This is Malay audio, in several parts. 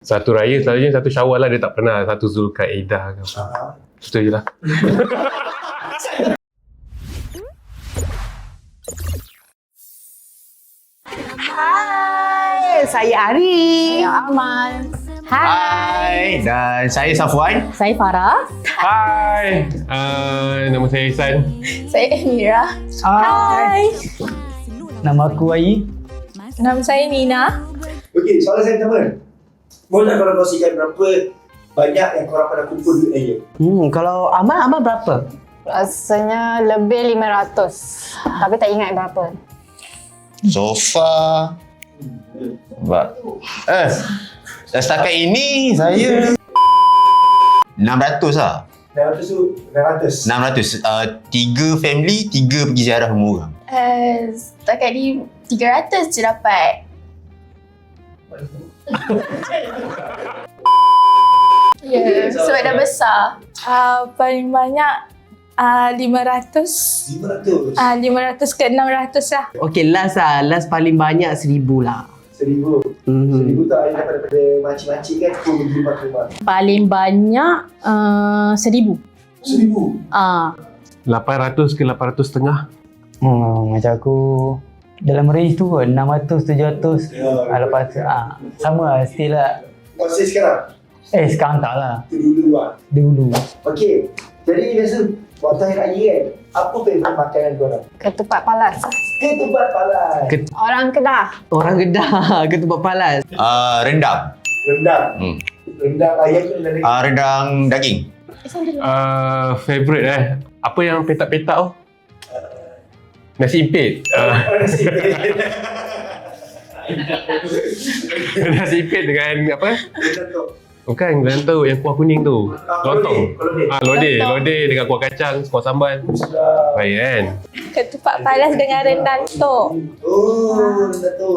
Satu raya selalunya satu syawal lah dia tak pernah satu Zulkaidah ke apa. Ah. Itu je lah. Hai, saya Ari. Saya Amal. Hai. Hai, dan saya Safwan. Saya Farah. Hai, uh, nama saya Ihsan. Saya Emira. Hai. Nama aku Ai. Nama saya Nina. Okey, soalan saya pertama. Boleh tak korang kongsikan berapa banyak yang korang pernah kumpul duit raya? Hmm, kalau Amal, Amal berapa? Rasanya lebih 500. Tapi tak ingat berapa. So far Sebab Eh Dah setakat ini Saya 600 lah 600 tu 600. 600 uh, Tiga family Tiga pergi ziarah semua orang Uh, setakat ni 300 je dapat. Ya, yeah, sebab dah besar. Uh, paling banyak uh, 500 500. uh, 500 ke 600 lah Okey, last lah. Last paling banyak seribu lah. 1000. Hmm. 1000 tu ada dapat daripada makcik-makcik kan tu pergi rumah ke rumah. Paling banyak uh, seribu. 1000. Ah, 800 ke 800 setengah. Hmm, macam aku dalam range tu kot 600 700 Ya. ah, lepas tu ah, sama lah still lah Masih sekarang? eh sekarang tak lah Tu dulu lah. dulu Okey. Jadi biasa waktu hari raya kan, apa favourite makanan korang? ketupat palas. Ketupat palas. Ket- Orang Kedah. Orang Kedah ketupat palas. uh, Rendang Rendang. hmm. Rendang ayam ke rendang daging? uh, Rendang daging Uh, favorite eh. Apa yang petak-petak tu? Nasi impit. Uh, Oh, nasi. nasi impit dengan apa? Bukan, dalam tu yang kuah kuning tu. Ah, Lontong. Ah, lodeh, lodeh dengan kuah kacang, kuah sambal. Baik kan? Ketupat palas dengan rendang tu Oh, rendang tu.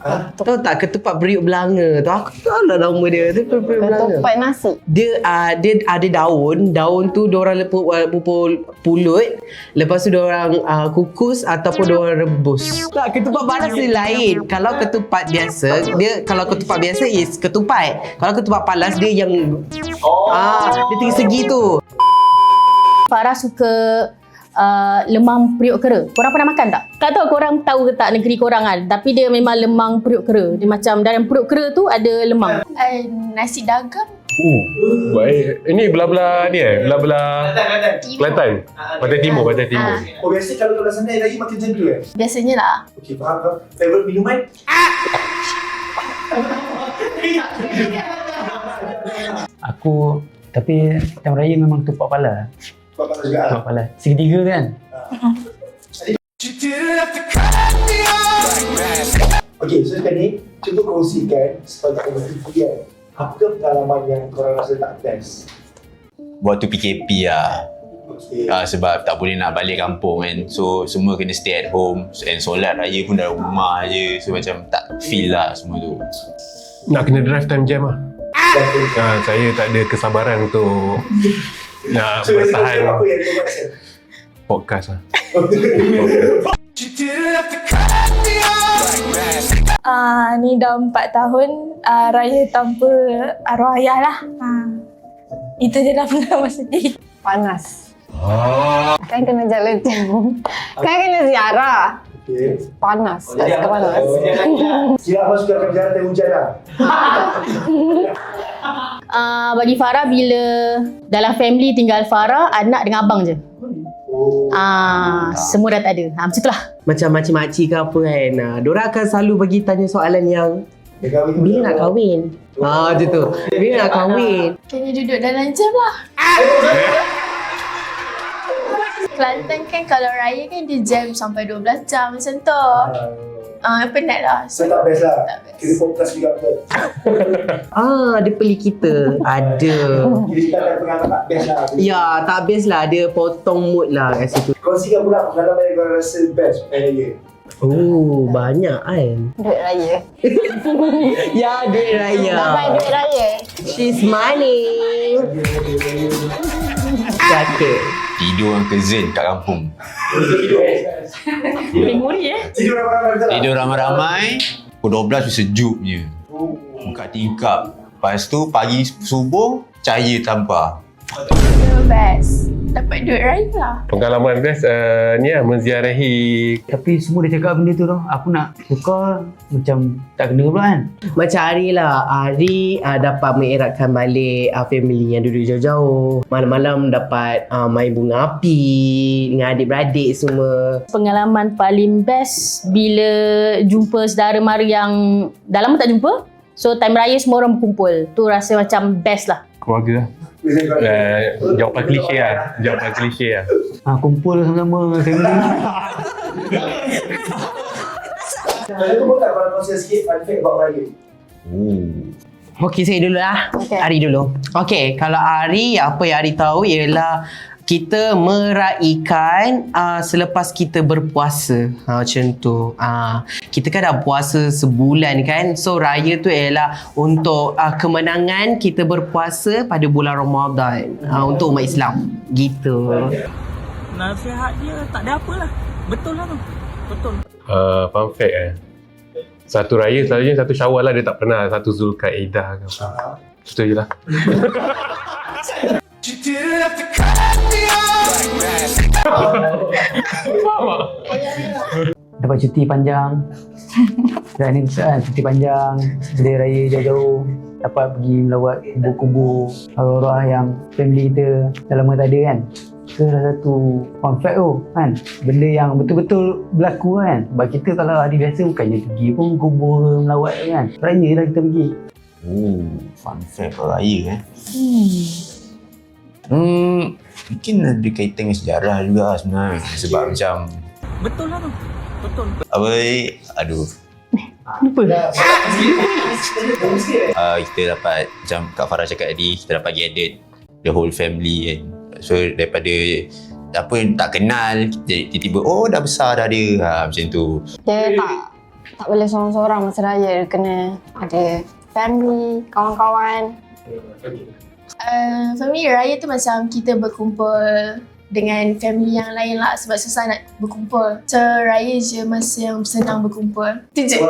Ah, Tahu tak ketupat periuk belanga tu? Aku tahu lah nama dia. Tu periuk belanga. Ketupat nasi. Dia uh, dia ada daun, daun tu dia orang lepuk uh, pupul pulut, lepas tu dia orang uh, kukus ataupun dia orang rebus. Tak, ketupat palas dia lain. Kalau ketupat biasa, dia kalau ketupat biasa is ketupat. Kalau ketupat palas dia yang Oh. ah dia tinggi segi tu. Farah suka uh, lemang periuk kera. Korang pernah makan tak? Tak tahu korang tahu ke tak negeri korang kan. Tapi dia memang lemang periuk kera. Dia macam dalam periuk kera tu ada lemang. uh, nasi dagang Uh, baik. Ini belah-belah ni eh? Belah-belah Kelantan, Kelantan. Pantai Timur, Pantai Timur. Ah. Oh, biasa kalau kalau sana raya makan macam tu eh? Biasanya lah. Okey, faham, faham. Favorite minuman? aku tapi time raya memang tupak pala Kau panas juga. ah? segitiga kan Okey, so sekarang ni, cuba kongsikan sepanjang umur kuliah. Apakah pengalaman yang korang rasa tak best? Waktu PKP lah Okey. uh, Sebab tak boleh nak balik kampung kan So semua kena stay at home And solat raya pun dalam rumah je So macam tak feel lah semua tu Nak kena drive time jam lah. Tu. Ah, saya tak ada kesabaran untuk nak So, bertahan apa yang kau rasa? podcast lah. uh, ni dah 4 tahun uh, raya tanpa arwah ayah lah uh, itu je lah pengalaman sedih Panas. Kan kena jalan jam. Kan kena ziarah. Okey. Panas. Tak suka panas. Kira abang suka akan berjalan tengah hujan lah. Uh, bagi Farah bila dalam family tinggal Farah, anak dengan abang je. Oh. Ah, semua dah tak ada. Ah, macam tu lah. Macam makcik-makcik ke apa kan. Ah, diorang akan selalu bagi tanya soalan yang bila nak kahwin? Ah, macam tu. Bila nak kahwin? kena duduk dalam jam lah Kelantan kan kalau raya kan dia jam sampai 12 jam macam tu Ah, uh, penat lah So tak best lah. Tak best. Kena fokus juga betul. Ah, dia peli kita. Ada. Kira kita akan pengalaman tak best lah. Ya, tak best lah. Dia potong mood lah kat situ. Kongsikan pula pengalaman yang kau rasa best pada raya. Oh, banyak kan? Duit raya. Ya, duit raya. Dapat duit raya. She's money. Jaket. Tidur dengan cousin kat kampung Tidur. Memori eh. Tidur ramai-ramai? Tidur ramai-ramai Pukul 12 tu sejuk je Oh. Buka tingkap Lepas tu pagi subuh cahaya tanpa. The best. Dapat duit raya lah. Pengalaman best uh, ni lah menziarahi Tapi semua dia cakap benda tu tau. Aku nak tukar macam tak kena pula kan. Macam Ari lah Ari uh, dapat mengeratkan balik uh, family yang duduk jauh-jauh Malam-malam dapat uh, main bunga api Dengan adik-beradik semua Pengalaman paling best bila jumpa saudara mara yang dah lama tak jumpa. So time raya semua orang berkumpul. Tu rasa macam best lah. keluarga lah. Uh, jawapan klise lah. Jawapan klise lah. Ha, kumpul sama-sama family. Kalau tu boleh tak kalau kongsi sikit fun fact about raya? Okey saya dulu lah Okey. Ari dulu Okey kalau Ari Apa yang Ari tahu ialah kita meraikan uh, selepas kita berpuasa ha, macam tu uh, kita kan dah puasa sebulan kan so raya tu ialah untuk uh, kemenangan kita berpuasa pada bulan Ramadan uh, untuk umat Islam gitu Nasihat dia tak ada apa lah. Betul lah tu. Betul. Uh, fun fact eh. Satu raya selalunya satu syawal lah dia tak pernah satu Zulkaidah ke apa. Itu je lah. Dapat cuti panjang. Dan ni kan cuti panjang. Dia raya jauh-jauh. Dapat pergi melawat kubur-kubur arwah-arwah yang family kita dah lama tak ada kan. Itu salah satu fun fact tu kan. Benda yang betul-betul berlaku kan. Sebab kita kalau hari biasa bukannya pergi pun kubur melawat kan. Raya lah kita pergi. Oh, fun fact raya eh. Hmm, mungkin ada kaitan dengan sejarah juga sebenarnya. Sebab macam Betul lah tu. Betul. apa aduh eh. uh, kita dapat macam Kak Farah cakap tadi kita dapat gathered the whole family kan so daripada apa yang tak kenal kita tiba-tiba oh dah besar dah dia ha, macam tu Dia tak tak boleh seorang-seorang masa raya. Dia kena ada family, kawan-kawan. Uh, for me, raya tu macam kita berkumpul dengan family yang lain lah sebab susah nak berkumpul. So, raya je masa yang senang berkumpul. Tu je.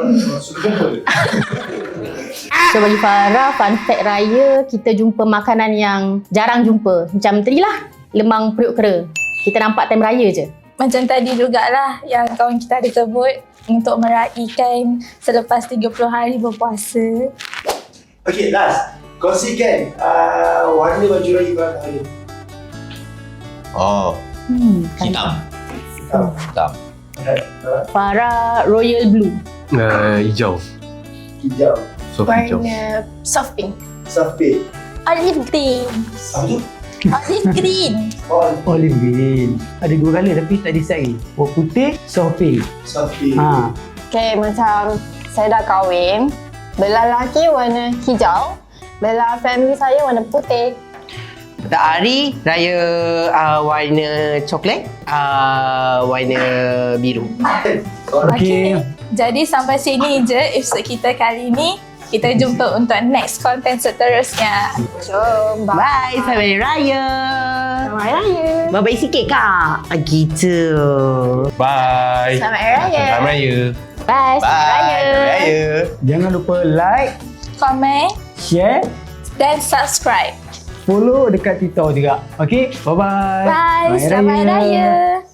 So bagi Farah, fun fact raya kita jumpa makanan yang jarang jumpa. Macam tadi lah, lemang periuk kera. Kita nampak time raya je. Macam tadi jugalah yang kawan kita ada sebut untuk meraihkan selepas 30 hari berpuasa. Okay, last. Kongsikan uh, warna baju raya korang hari ni. oh Hmm. hitam Hitam. hitam Farah Royal Blue. Uh, hijau. Hijau. So hijau. Warna soft pink. Soft pink. Olive green. Apa tu? Olive green. Oh, Olive green. Ada dua colour tapi tak decide lagi. Warna putih, soft pink. soft pink. Ha. Okay, macam saya dah kahwin. Belah lelaki warna hijau. Belah family saya warna putih. Tak Ari raya uh, warna coklat uh, warna biru Korang Okey. Jadi sampai sini je episod kita kali ni. Kita jumpa untuk next content seterusnya. Jom, bye. Bye, selamat hari raya. Selamat Raya. Bye-bye sikit kak. Ah, Gitu. Bye. Selamat Hari Raya. Selamat Raya. Bye, selamat bye raya. raya Jangan lupa like, Komen share, dan subscribe. follow dekat TikTok juga. Okay, bye-bye. Bye. Selamat Hari Raya.